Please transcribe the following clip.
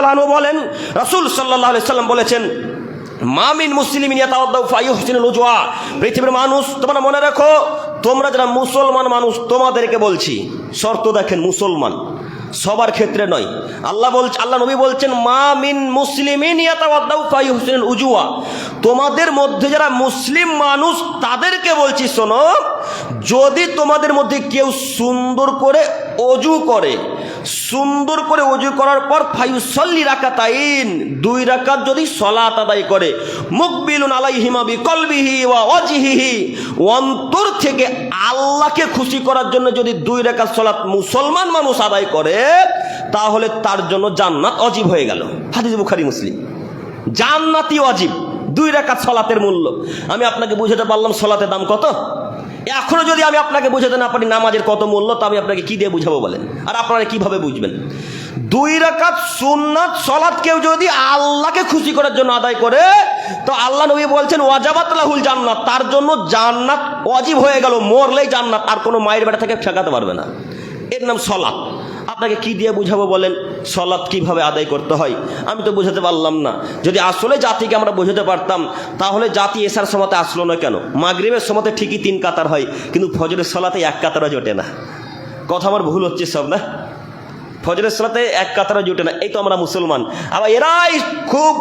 তাআলা বলেন, রাসূল আলাইহি সাল্লাম বলেছেন মামিন মুসলিম পৃথিবীর মানুষ, তোমরা মনে রাখো, তোমরা যারা মুসলমান মানুষ, তোমাদেরকে বলছি, শর্ত দেখেন মুসলমান, সবার ক্ষেত্রে নয়। আল্লাহ বলছে, আল্লাহ নবী বলছেন, মা মিন মুসলিমিন উজুয়া তোমাদের মধ্যে যারা মুসলিম মানুষ, তাদেরকে বলছি, শোনো, যদি তোমাদের মধ্যে কেউ সুন্দর করে অজু করে সুন্দর করে অজু করার পর ফায়ুসল্লি রাকাতাইন, দুই রাকাত যদি সলাত আদায় করে, মুকবিলুন আলাইহিমা বিকলবিহি ওয়া ওয়াজহিহি, অন্তর থেকে আল্লাহকে খুশি করার জন্য যদি দুই রাকাত সলাত মুসলমান মানুষ আদায় করে, তাহলে তার জন্য জান্নাত অজীব হয়ে গেল। হাদিস বুখারী, মুসলিম। জান্নাতি অজীব, দুই রাকাত সলাতের মূল্য। আমি আপনাকে বুঝাতে পারলাম সলাতের দাম কত? এখনও যদি আমি আপনাকে বুঝাতে না পারি নামাজের কত মূল্য, তো আমি আপনাকে কি দিয়ে বুঝাবো বলেন? আর আপনারা কীভাবে বুঝবেন? দুই রাকাত সুন্নাত, সলাৎ কেউ যদি আল্লাহকে খুশি করার জন্য আদায় করে, তো আল্লাহ নবী বলছেন, ওয়াজাবাত লাহুল জান্নাত। তার জন্য জান্নাত অজীব হয়ে গেল, মরলেই জান্নাত, আর কোনো মায়ের বেটা থেকে ঠেকাতে পারবে না। এর নাম সলাৎ। আপনাকে কি দিয়ে বুঝাবো বলেন? সলাৎ কীভাবে আদায় করতে হয়, আমি তো বোঝাতে পারলাম না। যদি আসলে জাতিকে আমরা বোঝাতে পারতাম, তাহলে জাতি এসার সময়তে আসলো না কেন? মাগরিবের সময়তে ঠিকই তিন কাতার হয়, কিন্তু ফজরের সলাতে এক কাতারও জোটে না। কথা আমার ভুল হচ্ছে সব না? ফজরের সলাতে এক কাতারও জোটে না, এই তো আমরা মুসলমান। আবার এরাই খুব